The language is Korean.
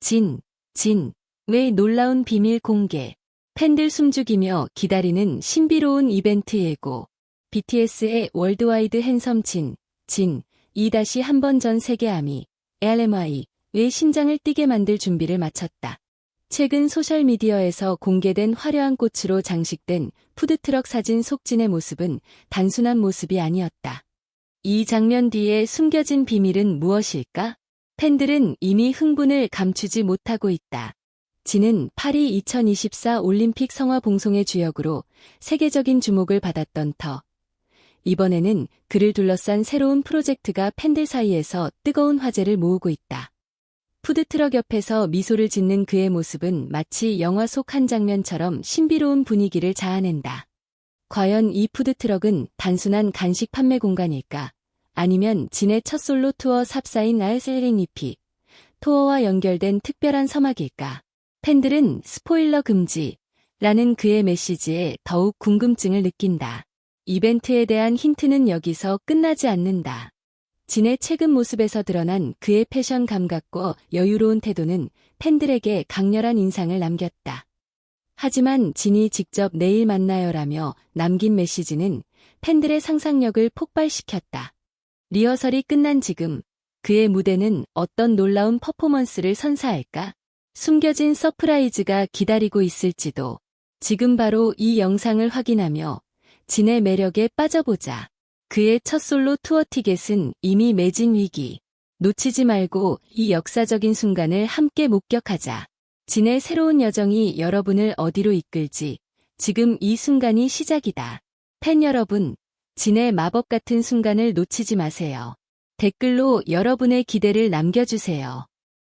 진, 진, 왜 놀라운 비밀 공개. 팬들 숨죽이며 기다리는 신비로운 이벤트 예고. BTS의 월드와이드 핸섬 진, 진, 2-한 번전 세계 아미, LMI, 의 심장을 뛰게 만들 준비를 마쳤다. 최근 소셜미디어에서 공개된 화려한 꽃으로 장식된 푸드트럭 사진 속진의 모습은 단순한 모습이 아니었다. 이 장면 뒤에 숨겨진 비밀은 무엇일까? 팬들은 이미 흥분을 감추지 못하고 있다. 진은 파리 2024 올림픽 성화 봉송의 주역으로 세계적인 주목을 받았던 터. 이번에는 그를 둘러싼 새로운 프로젝트가 팬들 사이에서 뜨거운 화제를 모으고 있다. 푸드트럭 옆에서 미소를 짓는 그의 모습은 마치 영화 속 한 장면처럼 신비로운 분위기를 자아낸다. 과연 이 푸드트럭은 단순한 간식 판매 공간일까? 아니면 진의 첫 솔로 투어 삽사인 알셀링이피 투어와 연결된 특별한 서막일까? 팬들은 스포일러 금지 라는 그의 메시지에 더욱 궁금증을 느낀다. 이벤트에 대한 힌트는 여기서 끝나지 않는다. 진의 최근 모습에서 드러난 그의 패션 감각과 여유로운 태도는 팬들에게 강렬한 인상을 남겼다. 하지만 진이 직접 내일 만나요라며 남긴 메시지는 팬들의 상상력을 폭발시켰다. 리허설이 끝난 지금 그의 무대는 어떤 놀라운 퍼포먼스를 선사할까? 숨겨진 서프라이즈가 기다리고 있을지도 지금 바로 이 영상을 확인하며 진의 매력에 빠져보자. 그의 첫 솔로 투어 티켓은 이미 매진 위기. 놓치지 말고 이 역사적인 순간을 함께 목격하자. 진의 새로운 여정이 여러분을 어디로 이끌지 지금 이 순간이 시작이다. 팬 여러분, 진의 마법 같은 순간을 놓치지 마세요. 댓글로 여러분의 기대를 남겨주세요.